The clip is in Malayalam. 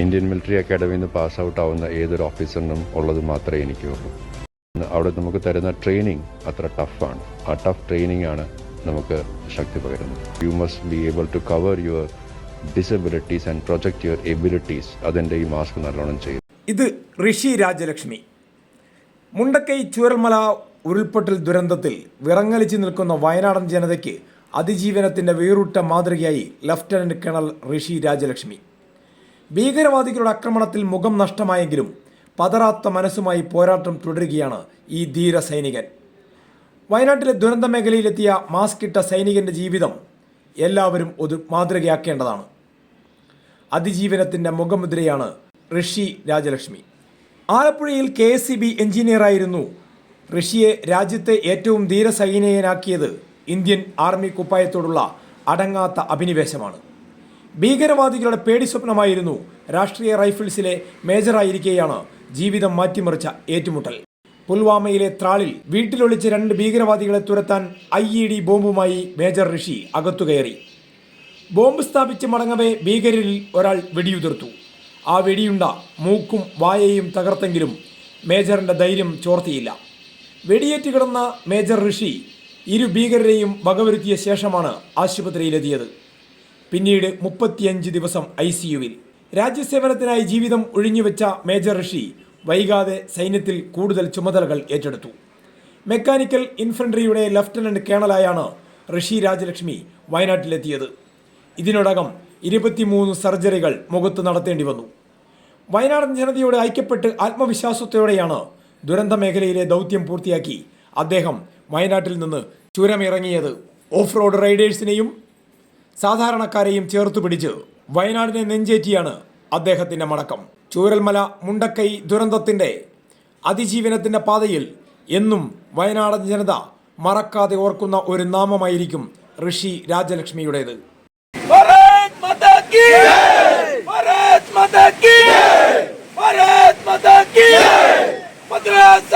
ഇന്ത്യൻ മിലിറ്ററി അക്കാഡമിയിൽ നിന്ന് പാസ് ഔട്ട് ആവുന്ന ഏതൊരു ഓഫീസറിനും ഉള്ളത് മാത്രമേ എനിക്ക് എനിക്കുള്ളൂ. അവിടെ നമുക്ക് തരുന്ന ട്രെയിനിങ് അത്ര ടഫാണ് ആ ടഫ് ട്രെയിനിങ് ആണ് നമുക്ക് ശക്തി പകരുന്നത്. You must be able to cover your disabilities and project your abilities അതിന്റെ ഈ മാസ്ക് നല്ലോണം ചെയ്യും. ഇത് ഋഷി രാജലക്ഷ്മി. മുണ്ടക്കൈ ചൂരൽമല ഉരുൾപൊട്ടൽ ദുരന്തത്തിൽ വിറങ്ങലിച്ച് നിൽക്കുന്ന വയനാടൻ ജനതയ്ക്ക് അതിജീവനത്തിന്റെ വേറുട്ട മാതൃകയായി ലഫ്റ്റനന്റ് കേണൽ ഋഷി രാജലക്ഷ്മി. ഭീകരവാദികളുടെ ആക്രമണത്തിൽ മുഖം നഷ്ടമായെങ്കിലും പതറാത്ത മനസ്സുമായി പോരാട്ടം തുടരുകയാണ് ഈ ധീര സൈനികൻ. വയനാട്ടിലെ ദുരന്ത മേഖലയിലെത്തിയ മാസ്ക് ഇട്ട സൈനികന്റെ ജീവിതം എല്ലാവരും ഒരു മാതൃകയാക്കേണ്ടതാണ്. അതിജീവനത്തിന്റെ മുഖമുദ്രയാണ് ഋഷി രാജലക്ഷ്മി. ആലപ്പുഴയിൽ കെ എസ് സി ബി എഞ്ചിനീയറായിരുന്നു ഋഷിയെ രാജ്യത്തെ ഏറ്റവും ധീരസൈനികനാക്കിയത് ഇന്ത്യൻ ആർമി കുപ്പായത്തോടുള്ള അടങ്ങാത്ത അഭിനിവേശമാണ്. ഭീകരവാദികളുടെ പേടി സ്വപ്നമായിരുന്നു. രാഷ്ട്രീയ റൈഫിൾസിലെ മേജറായിരിക്കെയാണ് ജീവിതം മാറ്റിമറിച്ച ഏറ്റുമുട്ടൽ. പുൽവാമയിലെ ത്രാളിൽ വീട്ടിലൊളിച്ച് രണ്ട് ഭീകരവാദികളെ തുരത്താൻ ഐ ഇ ഡി ബോംബുമായി മേജർ ഋഷി അകത്തുകയറി. ബോംബ് സ്ഥാപിച്ച് മടങ്ങവേ ഭീകരരിൽ ഒരാൾ വെടിയുതിർത്തു. ആ വെടിയുണ്ട മൂക്കും വായയും തകർത്തെങ്കിലും മേജറിന്റെ ധൈര്യം ചോർത്തിയില്ല. വെടിയേറ്റ് കിടന്ന മേജർ ഋഷി ഇരു ഭീകരരെയും വകവരുത്തിയ ശേഷമാണ് ആശുപത്രിയിലെത്തിയത്. പിന്നീട് മുപ്പത്തിയഞ്ച് ദിവസം ഐ സിയുവിൽ രാജ്യസേവനത്തിനായി ജീവിതം ഒഴിഞ്ഞുവെച്ച മേജർ ഋഷി വൈകാതെ സൈന്യത്തിൽ കൂടുതൽ ചുമതലകൾ ഏറ്റെടുത്തു. മെക്കാനിക്കൽ ഇൻഫൻട്രിയുടെ ലഫ്റ്റനന്റ് കേണലായാണ് ഋഷി രാജലക്ഷ്മി വയനാട്ടിലെത്തിയത്. ഇതിനോടകം ഇരുപത്തിമൂന്ന് സർജറികൾ മുഖത്ത് നടത്തേണ്ടി വന്നു. വയനാടൻ ജനതയോട് ഐക്യപ്പെട്ട് ആത്മവിശ്വാസത്തോടെയാണ് ദുരന്ത മേഖലയിലെ ദൗത്യം പൂർത്തിയാക്കി അദ്ദേഹം വയനാട്ടിൽ നിന്ന് ചുരമിറങ്ങിയത്. ഓഫ് റോഡ് റൈഡേഴ്സിനെയും സാധാരണക്കാരെയും ചേർത്തു പിടിച്ച് വയനാടിനെ നെഞ്ചേറ്റിയാണ് അദ്ദേഹത്തിന്റെ മടക്കം. ചൂരൽമല മുണ്ടക്കൈ ദുരന്തത്തിന്റെ അതിജീവനത്തിന്റെ പാതയിൽ എന്നും വയനാടൻ ജനത മറക്കാതെ ഓർക്കുന്ന ഒരു നാമമായിരിക്കും ഋഷി രാജലക്ഷ്മിയുടേത്. മദ്രാസ്